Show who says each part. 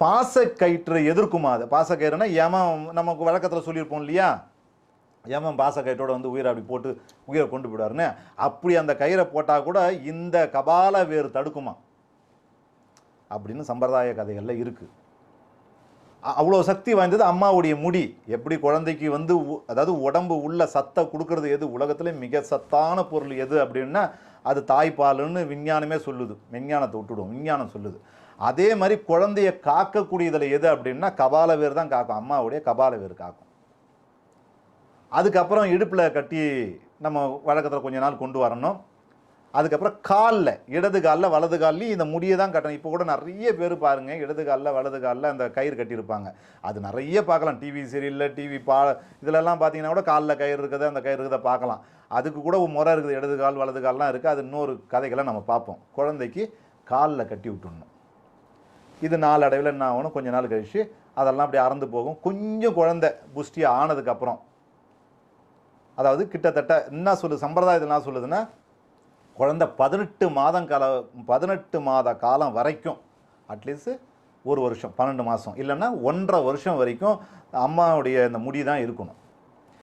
Speaker 1: பாசக்கயிற்று எதிர்க்குமா அது? பாசக்கயிறுனா ஏமன் நமக்கு வழக்கத்தில் சொல்லியிருப்போம் இல்லையா? ஏமன் பாசக்கயிற்றோட வந்து உயிரை அப்படி போட்டு உயிரை கொண்டு போயிடுவாருன்னு. அப்படி அந்த கயிறை போட்டால் கூட இந்த கபால வேறு தடுக்குமா? அப்படின்னு சம்பிரதாய கதைகளில் இருக்குது அவ்வளோ சக்தி வாய்ந்தது அம்மாவுடைய முடி. எப்படி குழந்தைக்கு வந்து உ- அதாவது உடம்பு உள்ள சத்தை கொடுக்கறது எது? உலகத்தில் மிக சத்தான பொருள் எது அப்படின்னா அது தாய்ப்பாலுன்னு விஞ்ஞானமே சொல்லுது. விஞ்ஞானத்தை விட்டுடும் விஞ்ஞானம் சொல்லுது. அதே மாதிரி குழந்தைய காக்கக்கூடியதில் எது அப்படின்னா கபால வேர் தான் காக்கும். அம்மாவுடைய கபால வேர் காக்கும். அதுக்கப்புறம் இடுப்பில் கட்டி நம்ம வழக்கத்தில் கொஞ்ச நாள் கொண்டு வரணும். அதுக்கப்புறம் காலில் இடது காலில் வலது கால்லையும் இந்த முடியை தான் கட்டணும். இப்போ கூட நிறைய பேர் பாருங்கள் இடது காலில் வலது காலில் அந்த கயிறு கட்டியிருப்பாங்க. அது நிறைய பார்க்கலாம். டிவி சீரியலில் டிவி பா இதிலெல்லாம் பார்த்தீங்கன்னா கூட காலில் கயிறு இருக்குது அந்த கயிறு இருக்கிறத பார்க்கலாம். அதுக்கு கூட ஒரு முறை இருக்குது. இடது கால் வலது கால்லாம் இருக்குது. அது இன்னொரு கதைகளை நம்ம பார்ப்போம். குழந்தைக்கு காலில் கட்டி விட்டுடணும். இது நாளடைவில் என்ன ஆகணும்? கொஞ்ச நாள் கழிச்சு அதெல்லாம் அப்படி அறந்து போகும். கொஞ்சம் குழந்தை புஷ்டி ஆனதுக்கப்புறம் அதாவது கிட்டத்தட்ட என்ன சொல்லுது சம்பிரதாயத்தில் என்ன சொல்லுதுன்னா குழந்த பதினெட்டு மாதம் கால பதினெட்டு மாத காலம் வரைக்கும் அட்லீஸ்ட் ஒரு வருஷம் பன்னெண்டு மாதம் இல்லைன்னா ஒன்றரை வருஷம் வரைக்கும் அம்மாவுடைய இந்த முடி தான் இருக்கணும்.